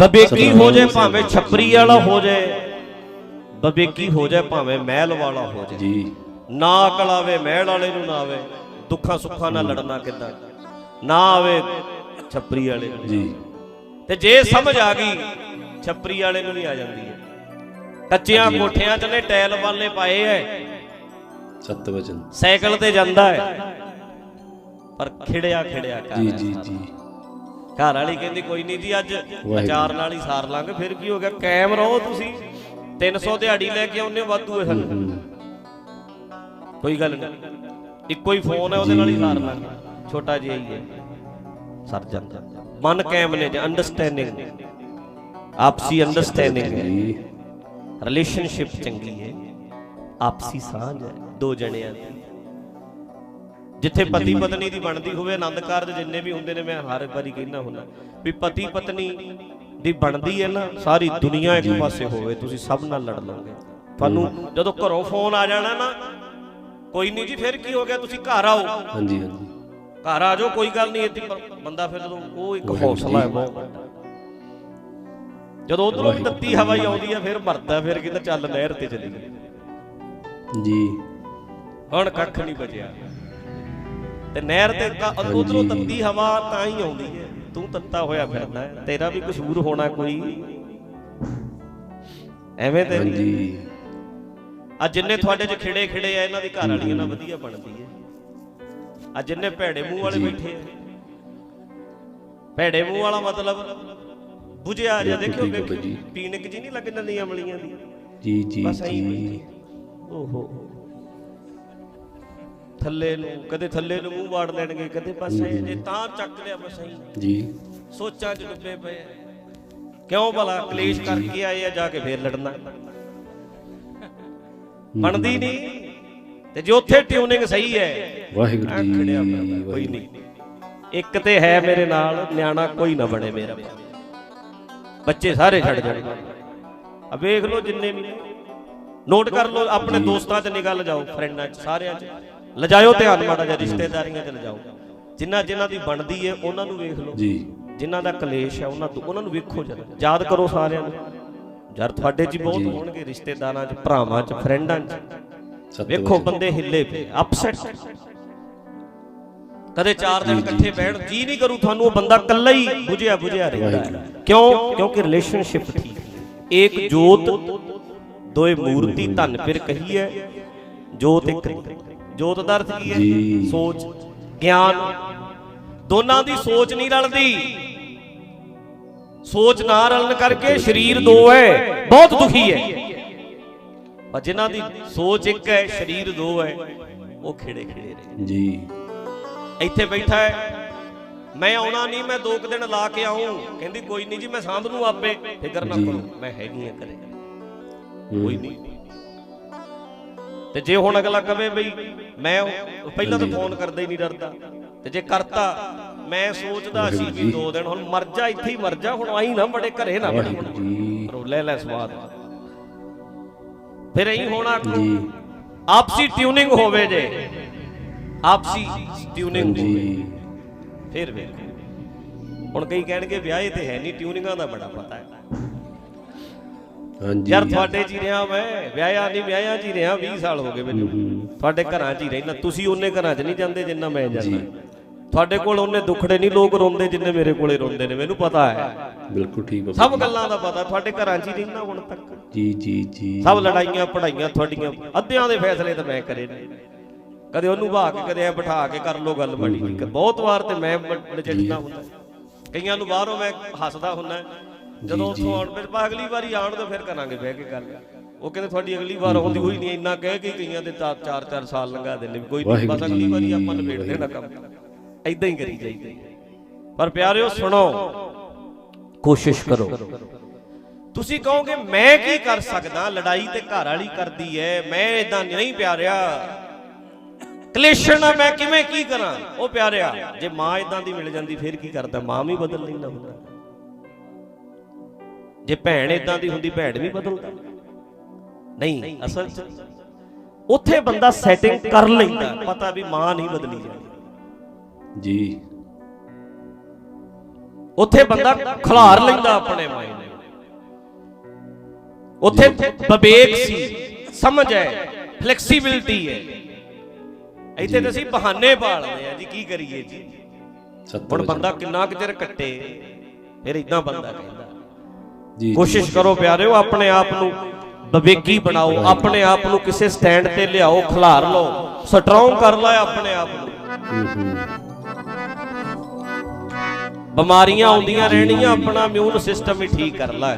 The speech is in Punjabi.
ਬਬੇਕੀ ਹੋ ਜਾਏ ਭਾਵੇਂ ਛਪਰੀ ਵਾਲਾ ਹੋ ਜਾਏ ਬਬੇਕੀ ਹੋ ਜਾਏ ਭਾਵੇਂ ਮਹਿਲ ਵਾਲਾ ਹੋ ਜਾਏ। ਜੀ। ਨਾ ਅਕਲ ਆਵੇ ਮਹਿਲ ਵਾਲੇ ਨੂੰ ਨਾ ਆਵੇ ਦੁੱਖਾਂ ਸੁੱਖਾਂ ਨਾਲ ਲੜਨਾ ਕਿੱਦਾਂ? ਨਾ ਆਵੇ ਛਪਰੀ ਵਾਲੇ ਨੂੰ। ਜੀ। ਤੇ ਜੇ ਸਮਝ ਆ ਗਈ ਛਪਰੀ ਵਾਲੇ ਨੂੰ ਵੀ ਆ ਜਾਂਦੀ ਹੈ। ਕੱਚਿਆਂ ਕੋਠਿਆਂ 'ਚ ਨੇ ਟੈਲ ਵਾਲੇ ਪਾਏ ਐ। ਸਤ ਵਚਨ। ਸਾਈਕਲ ਤੇ ਜਾਂਦਾ ਹੈ ਪਰ ਖਿੜਿਆ ਖਿੜਿਆ ਕਰ ਜੀ ਜੀ ਜੀ। ਘਰ ਵਾਲੀ ਕਹਿੰਦੀ ਕੋਈ ਨਹੀਂ ਜੀ ਅੱਜ ਅਚਾਰ ਨਾਲ ਹੀ ਸਾਰ ਲਾਂਗੇ। ਫਿਰ ਕੀ ਹੋ ਗਿਆ? ਕਾਇਮ ਰਹੋ ਤੁਸੀਂ। 300 ਦਿਹਾੜੀ ਲੈ ਕੇ ਆਉਂਦੇ ਵਾਧੂ ਹੈ। ਸਾਨੂੰ ਕੋਈ ਗੱਲ ਨਹੀਂ। ਇੱਕੋ ਹੀ ਫੋਨ ਹੈ ਉਹਦੇ ਨਾਲ ਹੀ ਸਾਰ ਲਾਂਗੇ। ਛੋਟਾ ਜਿਹਾ ਹੀ ਹੈ। ਸਰ ਜਾਂਦਾ। ਮਨ ਕਾਇਮ ਨੇ ਜੇ ਅੰਡਰਸਟੈਂਡਿੰਗ ਆਪਸੀ ਅੰਡਰਸਟੈਂਡਿੰਗ ਹੈ। ਰਿਲੇਸ਼ਨਸ਼ਿਪ ਚੰਗੀ ਹੈ। ਆਪਸੀ ਸਾਂਝ ਹੈ। ਦੋ ਜਣਿਆਂ ਦੀ। ਜਿੱਥੇ ਪਤੀ ਪਤਨੀ ਦੀ ਬਣਦੀ ਹੋਵੇ ਆਨੰਦ ਕਾਰਜ ਜਿੰਨੇ ਵੀ ਹੁੰਦੇ ਨੇ ਮੈਂ ਹਰ ਵਾਰੀ ਕਹਿੰਦਾ ਹੁੰਦਾ। ਵੀ ਪਤੀ ਪਤਨੀ ਦੀ ਬਣਦੀ ਹੈ ਨਾ ਸਾਰੀ ਦੁਨੀਆ ਇੱਕ ਪਾਸੇ ਹੋਵੇ ਤੁਸੀਂ ਸਭ ਨਾਲ ਲੜ ਲਓਗੇ। ਤੁਹਾਨੂੰ ਜਦੋਂ ਘਰੋਂ ਫੋਨ ਆ ਜਾਣਾ ਨਾ ਕੋਈ ਨਹੀਂ ਜੀ ਫਿਰ ਕੀ ਹੋ ਗਿਆ? ਤੁਸੀਂ ਘਰ ਆਓ। ਹਾਂਜੀ ਹਾਂਜੀ। ਘਰ ਆ ਜਾਓ ਕੋਈ ਗੱਲ ਨਹੀਂ ਇੱਥੇ ਬੰਦਾ ਫਿਰ ਜਦੋਂ ਉਹ ਇੱਕ ਹੌਸਲਾ ਹੈ ਬਹੁਤ ਵੱਡਾ। ਜਦੋਂ ਉਧਰੋਂ ਵੀ ਤੱਤੀ ਹਵਾ ਹੀ ਆਉਂਦੀ ਹੈ ਫਿਰ ਮਰਦਾ ਫਿਰ ਕਹਿੰਦਾ ਚੱਲ ਨਹਿਰ ਤੇ ਚੱਲੀਏ ਜੀ। ਹੁਣ ਕੱਖ ਨਹੀਂ ਬਚਿਆ। ਤੇ ਨਹਿਰ ਤੇ ਉਧਰੋਂ ਤੱਤੀ ਹਵਾ ਤਾਂ ਹੀ ਆਉਂਦੀ ਹੈ। ਤੂੰ ਤੱਤਾ ਹੋਇਆ ਫਿਰਦਾ ਹੈ। ਤੇਰਾ ਵੀ ਕਸੂਰ ਹੋਣਾ ਕੋਈ। ਐਵੇਂ ਤੇ ਨਹੀਂ ਹਾਂਜੀ। ਆ ਜਿੰਨੇ ਤੁਹਾਡੇ 'ਚ ਖਿੜੇ ਖਿੜੇ ਆ ਇਹਨਾਂ ਦੀ ਘਰ ਵਾਲੀਆਂ ਨਾਲ ਵਧੀਆ ਬਣਦੀ ਹੈ। ਆ ਜਿੰਨੇ ਭੈੜੇ ਮੂੰਹ ਵਾਲੇ ਬੈਠੇ ਆ। ਭੈੜੇ ਮੂੰਹ ਵਾਲਾ ਮਤਲਬ ਬੁਝਿਆ ਜਿਹਾ ਦੇਖਿਓ ਵੇਖਿਓ। ਜੀ। ਪੀਣਕ ਜੀ ਨਹੀਂ ਲੱਗ ਜਾਂਦੀ ਅਮਲੀਆਂ ਦੀ। ਜੀ ਜੀ ਜੀ। ਓਹੋ। ਥੱਲੇ ਨੂੰ ਕਦੇ ਥੱਲੇ ਨੂੰ ਮੂੰਹ ਵਾੜ ਲੈਣਗੇ ਕਦੇ ਬਸ ਐਂ ਜੇ ਤਾਂ ਚੱਕ ਲਿਆ ਬਸ ਐਂ ਜੀ। ਸੋਚਾਂ 'ਚ ਡੁੱਬੇ ਪਏ ਕਿਉਂ ਭਲਾ ਕਲੇਸ਼ ਕਰਕੇ ਆਏ ਆ ਜਾ ਕੇ ਫੇਰ ਲੜਨਾ। ਬਣਦੀ ਨਹੀਂ। ਤੇ ਜੇ ਉੱਥੇ ਟਿਊਨਿੰਗ ਸਹੀ ਹੈ ਵਾਹਿਗੁਰੂ ਜੀ ਕੋਈ ਨਹੀਂ। ਇੱਕ ਤੇ ਹੈ ਮੇਰੇ ਨਾਲ ਨਿਆਣਾ ਕੋਈ ਨਾ ਬਣੇ ਮੇਰਾ ਬੱਚੇ ਸਾਰੇ ਛੱਡ ਜਾਣਗੇ। ਆ ਵੇਖ ਲਓ ਜਿੰਨੇ ਵੀ। ਨੋਟ ਕਰ ਲਓ ਆਪਣੇ ਦੋਸਤਾਂ 'ਚ ਨਿਗਾਹ ਲਜਾਓ ਫਰੈਂਡਾਂ 'ਚ ਸਾਰਿਆਂ 'ਚ। ਲਜਾਇਓ ਧਿਆਨ ਮਾੜਾ ਜਿਹਾ ਰਿਸ਼ਤੇਦਾਰੀਆਂ 'ਚ ਲਜਾਓ। ਜਿਨ੍ਹਾਂ ਜਿਨ੍ਹਾਂ ਦੀ ਬਣਦੀ ਹੈ ਉਹਨਾਂ ਨੂੰ ਵੇਖ ਲਓ। ਜੀ। ਜਿਨ੍ਹਾਂ ਦਾ ਕਲੇਸ਼ ਹੈ ਉਹਨਾਂ ਤੋਂ ਉਹਨਾਂ ਨੂੰ ਵੇਖੋ ਜਰਾ। ਯਾਦ ਕਰੋ ਸਾਰਿਆਂ ਨੂੰ। ਯਾਰ ਤੁਹਾਡੇ 'ਚ ਬਹੁਤ ਹੋਣਗੇ ਰਿਸ਼ਤੇਦਾਰਾਂ 'ਚ ਭਰਾਵਾਂ 'ਚ ਫਰੈਂਡਾਂ 'ਚ। ਵੇਖੋ ਬੰਦੇ ਹਿੱਲੇ ਪਏ ਅਪਸੈਟ ਕਦੇ ਚਾਰ ਦਿਨ ਇਕੱਠੇ ਬੈਠ ਜੀ ਨਹੀਂ ਕਰੂ ਤੁਹਾਨੂੰ ਉਹ ਬੰਦਾ ਇਕੱਲਾ ਹੀ ਬੁਝਿਆ ਬੁਝਿਆ ਰਹਿੰਦਾ ਕਿਉਂ? ਕਿਉਂਕਿ ਰਿਲੇਸ਼ਨਸ਼ਿਪ ਠੀਕ। ਇੱਕ ਜੋਤ ਦੋਏ ਮੂਰਤੀ ਧਨ ਫਿਰ ਕਹੀ ਹੈ ਜੋਤ ਇੱਕ। ਜੋਤ ਦਾ ਅਰਥ ਕੀ। ਹੈ? ਸੋਚ। ਗਿਆਨ। ਦੋਨਾਂ ਦੀ ਸੋਚ ਨਹੀਂ ਰਲਦੀ। ਸੋਚ ਨਾ ਰਲਣ ਕਰਕੇ ਸਰੀਰ ਦੋ ਹੈ ਬਹੁਤ ਦੁਖੀ ਹੈ। ਪਰ ਜਿਨ੍ਹਾਂ ਦੀ ਸੋਚ ਇੱਕ ਹੈ ਸਰੀਰ ਦੋ ਹੈ ਉਹ ਖਿੜੇ ਖਿੜੇ ਰਹੇ ਜੀ। ਇੱਥੇ ਬੈਠਾ ਹੈ। ਮੈਂ ਆਉਣਾ ਨਹੀਂ ਮੈਂ ਦੋ ਕੁ ਦਿਨ ਲਾ ਕੇ ਆਉਂ ਕਹਿੰਦੀ ਕੋਈ ਨਹੀਂ ਜੀ ਮੈਂ ਸਾਂਭ ਨੂੰ ਆਪੇ। ਫਿਕਰ ਨਾ। ਕਰੋ ਮੈਂ ਹੈਗੀ ਆ ਕਰੇ ਕੋਈ ਨਹੀਂ। ਤੇ ਜੇ ਹੁਣ ਅਗਲਾ ਕਵੇ ਬਈ ਮੈਂ ਪਹਿਲਾਂ ਤਾਂ ਫੋਨ ਕਰਦਾ ਹੀ ਨਹੀਂ ਡਰਦਾ। ਤੇ ਜੇ ਕਰਤਾ ਮੈਂ ਸੋਚਦਾ ਸੀ ਵੀ ਦੋ ਦਿਨ ਹੁਣ ਮਰ ਜਾ ਇੱਥੇ ਹੀ ਮਰ ਜਾ ਹੁਣ ਆਈ ਨਾ ਬੜੇ ਘਰੇ ਨਾ ਬੜੀ। ਵਾਹਿਗੁਰੂ ਜੀ। ਰੋ ਲੈ ਲੈ ਸਵਾਦ। ਫਿਰ ਇਹੀ ਹੋਣਾ ਆਪਸੀ ਟਿਊਨਿੰਗ ਹੋਵੇ ਜੇ। ਆਪਸੀ ਟਿਊਨਿੰਗ ਹੋਵੇ। ਜੀ ਫਿਰ ਵੇਖੋ। ਹੁਣ ਕਈ ਕਹਿਣਗੇ ਵਿਆਹੇ ਤੇ ਹੈ ਨਹੀਂ ਟਿਊਨਿੰਗਾਂ ਦਾ ਬੜਾ ਪਤਾ ਹੈ। ਹਾਂਜੀ। ਯਾਰ ਤੁਹਾਡੇ ਚ ਹੀ ਰਿਹਾ ਮੈਂ ਵਿਆਹਿਆ ਨਹੀਂ ਵਿਆਹਿਆ ਚ ਹੀ ਰਿਹਾ 20 ਸਾਲ ਹੋ ਗਏ ਮੈਨੂੰ। ਤੁਹਾਡੇ ਘਰਾਂ ਚ ਹੀ ਰਹਿਣਾ ਤੁਸੀਂ ਉਹਨੇ ਘਰਾਂ ਚ ਨਹੀਂ ਜਾਂਦੇ ਜਿੰਨਾ ਮੈਂ ਜਾਂਦਾ। ਤੁਹਾਡੇ ਕੋਲ ਉਹਨੇ ਦੁੱਖੜੇ ਨਹੀਂ ਲੋਕ ਰੋਂਦੇ ਜਿੰਨੇ ਮੇਰੇ ਕੋਲੇ ਰੋਂਦੇ ਨੇ ਮੈਨੂੰ ਪਤਾ ਹੈ। ਬਿਲਕੁਲ ਠੀਕ ਬਾਬਾ ਸਭ ਗੱਲਾਂ ਦਾ ਪਤਾ ਤੁਹਾਡੇ ਘਰਾਂ ਚ ਹੀ ਰਹਿਣਾ ਹੁਣ ਤੱਕ। ਜੀ ਜੀ ਜੀ। ਸਭ ਲੜਾਈਆਂ ਪੜਾਈਆਂ ਤੁਹਾਡੀਆਂ ਅੱਧਿਆਂ ਦੇ ਫੈਸਲੇ ਤਾਂ ਮੈਂ ਕਰੇ ਨੇ। ਕਦੇ ਉਹਨੂੰ ਭਾਗ ਕੇ ਕਦੇ ਐ ਬਿਠਾ ਕੇ ਕਰ ਲੋ ਗੱਲ ਬੜੀ। ਬਹੁਤ ਵਾਰ ਤੇ ਮੈਂ ਨਜਿੱਠਦਾ ਹੁੰਦਾ। ਕਈਆਂ ਨੂੰ ਬਾਹਰੋਂ ਮੈਂ ਹੱਸਦਾ ਹੁੰਦਾ। ਜਦੋਂ ਉੱਥੋਂ ਆਉਣ ਫਿਰ ਬਾ ਅਗਲੀ ਵਾਰੀ ਆਉਣ ਤਾਂ ਫਿਰ ਕਰਾਂਗੇ ਬਹਿ ਕੇ ਗੱਲ। ਉਹ ਕਹਿੰਦੇ ਤੁਹਾਡੀ ਅਗਲੀ ਵਾਰ ਆਉਂਦੀ ਹੋਈ ਨਹੀਂ ਇੰਨਾ ਕਹਿ ਕੇ ਕਈਆਂ ਦੇ ਤਾਂ 4-4 ਸਾਲ ਲੰਘਾ ਦਿੰਦੇ ਵੀ ਕੋਈ ਨਹੀਂ ਬਸ ਅਗਲੀ ਵਾਰੀ ਆਪਾਂ ਨਿਬੇੜ ਦੇਣਾ ਕੰਮ। ਐਦਾਂ ਹੀ ਕਰੀ ਜਾਈਦਾ। ਪਰ ਪਿਆਰਿਓ ਸੁਣੋ। ਕੋਸ਼ਿਸ਼ ਕਰੋ। ਤੁਸੀਂ ਕਹੋਗੇ ਮੈਂ ਕੀ ਕਰ ਸਕਦਾ? ਲੜਾਈ ਤੇ ਘਰ ਵਾਲੀ ਕਰਦੀ ਐ। ਮੈਂ ਇਦਾਂ ਨਹੀਂ ਪਿਆਰਿਆ। ਕਲੇਸ਼ਣ ਮੈਂ ਕਿਵੇਂ ਕੀ ਕਰਾਂ? ਉਹ ਪਿਆਰਿਆ ਜੇ ਮਾਂ ਇਦਾਂ ਦੀ ਮਿਲ ਜਾਂਦੀ ਫਿਰ ਕੀ ਕਰਦਾ? ਮਾਂ ਵੀ ਬਦਲ ਲੈਂਦਾ ਹੁੰਦਾ। ਜੇ ਭੈਣ ਇਦਾਂ ਦੀ ਹੁੰਦੀ ਭੈਣ ਵੀ ਬਦਲਦਾ। ਨਹੀਂ ਅਸਲ 'ਚ ਉੱਥੇ ਬੰਦਾ ਸੈਟਿੰਗ ਕਰ ਲੈਂਦਾ ਪਤਾ ਵੀ ਮਾਂ ਨਹੀਂ ਬਦਲੀ ਜਾਣੀ ਜੀ। ਉੱਥੇ ਬੰਦਾ ਖਿਲਾਰ ਲੈਂਦਾ ਆਪਣੇ ਮਾਈਂਡ ਨੂੰ। ਉੱਥੇ ਵਿਵੇਕ ਸੀ ਸਮਝ ਹੈ ਫਲੈਕਸੀਬਿਲਟੀ ਹੈ। ਇੱਥੇ ਤਾਂ ਅਸੀਂ ਬਹਾਨੇ ਭਾਲਦੇ ਆ ਜੀ ਕੀ ਕਰੀਏ ਜੀ? ਹੁਣ ਬੰਦਾ ਕਿੰਨਾ ਕੁ ਚਿਰ ਕੱਟੇ ਫਿਰ ਇਦਾਂ ਬੰਦਾ ਕਹਿੰਦਾ। ਜੀ ਕੋਸ਼ਿਸ਼ ਕਰੋ ਪਿਆਰਿਓ, ਆਪਣੇ ਆਪ ਨੂੰ ਵਿਵੇਕੀ ਬਣਾਓ, ਆਪਣੇ ਆਪ ਨੂੰ ਕਿਸੇ ਸਟੈਂਡ ਤੇ ਲਿਆਓ, ਖਿਲਾਰ ਲਓ ਸਟਰੋਂਗ ਕਰ ਲਓ ਆਪਣੇ ਆਪ ਨੂੰ। ਬਿਮਾਰੀਆਂ ਆਉਂਦੀਆਂ ਰਹਿਣੀਆਂ, ਆਪਣਾ ਇਮਿਊਨ ਸਿਸਟਮ ਹੀ ਠੀਕ ਕਰ ਲੈ।